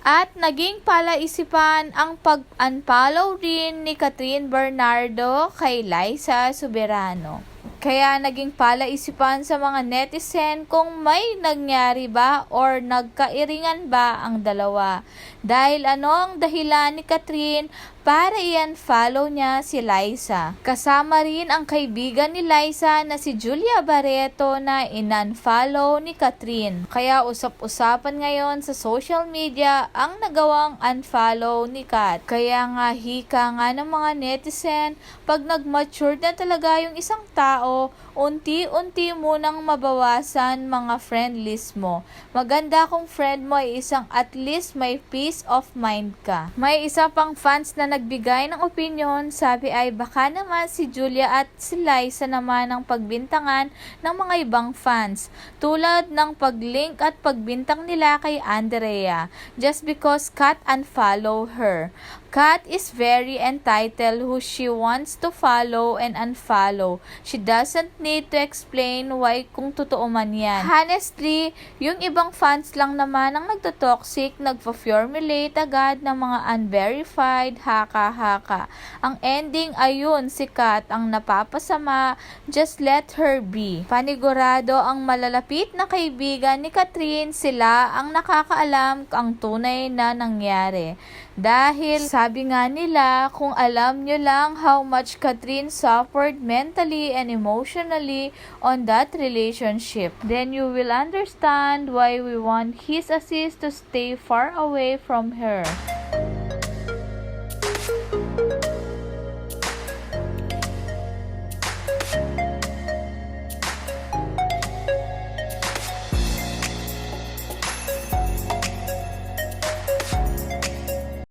At naging palaisipan ang pag-unfollow rin ni Catherine Bernardo kay Liza Soberano. Kaya naging palaisipan sa mga netizen kung may nangyari ba or nagkairingan ba ang dalawa. Dahil ano ang dahilan ni Catherine para i-unfollow niya si Liza. Kasama rin ang kaibigan ni Liza na si Julia Barreto na in-unfollow ni Catherine. Kaya usap-usapan ngayon sa social media ang nagawang unfollow ni Kat. Kaya nga hika nga ng mga netizen, pag nag-mature na talaga yung isang tao, unti-unti mo nang mabawasan mga friend list mo. Maganda kung friend mo ay isang at least may peace of mind ka. May isa pang fans na nagbigay ng opinion, sabi ay baka naman si Julia at si Liza naman ang pagbintangan ng mga ibang fans. Tulad ng pag-link at pagbintang nila kay Andrea just because Kat unfollow her. Kat is very entitled who she wants to follow and unfollow. She doesn't need to explain why kung totoo man yan. Honestly, yung ibang fans lang naman ang nagtotoxic, nagpo-formulate agad ng mga unverified, haka-haka. Ang ending ayun, si Kat ang napapasama, just let her be. Panigurado ang malalapit na kaibigan ni Catherine, sila ang nakakaalam ang tunay na nangyari. Dahil sabi nga nila, kung alam nyo lang how much Catherine suffered mentally and emotionally on that relationship, then you will understand why we want his assist to stay far away from her.